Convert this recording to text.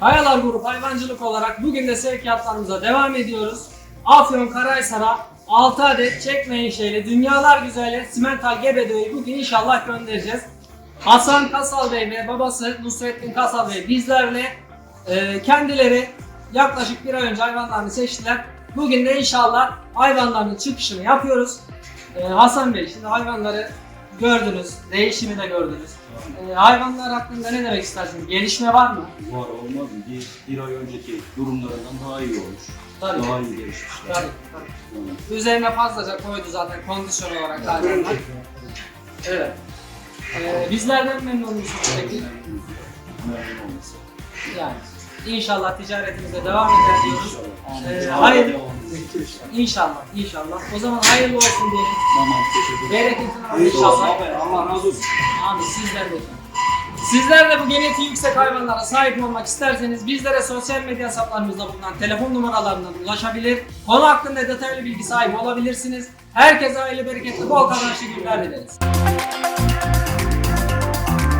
Kayalar Grup Hayvancılık olarak bugün de sevkiyatlarımıza devam ediyoruz. Afyon Karahisar'a 6 adet çekmeyin şeyle dünyalar güzeli simental gebedeyi bugün inşallah göndereceğiz. Hasan Kasal Bey ve babası Nusrettin Kasal Bey bizlerle e, kendileri yaklaşık bir ay önce hayvanlarını seçtiler. Bugün de inşallah hayvanların çıkışını yapıyoruz. E, Hasan Bey şimdi hayvanları gördünüz, değişimi de gördünüz. E, hayvanlar hakkında ne demek istersiniz? Gelişme var mı? Var olmaz mı? Bir, bir ay önceki durumlarından daha iyi olmuş. Tabii. Daha iyi gelişmişler. Tabii, tabii. Üzerine fazlaca koydu zaten kondisyon olarak hayvanlar. Evet. Ee, bizlerden memnun musunuz peki? Memnun olması. Yani inşallah ticaretimize devam eder diyoruz. İnşallah. Ee, Daha edecek. İnşallah, inşallah. O zaman hayırlı olsun diyelim. Tamam teşekkür ederim. Bereketini alın inşallah. Allah razı olsun. Abi sizler de. Sizler de bu genetiği yüksek hayvanlara sahip olmak isterseniz bizlere sosyal medya hesaplarımızda bulunan telefon numaralarından ulaşabilir. Konu hakkında detaylı bilgi sahibi olabilirsiniz. Herkese hayırlı bereketli bol kazançlı günler dileriz.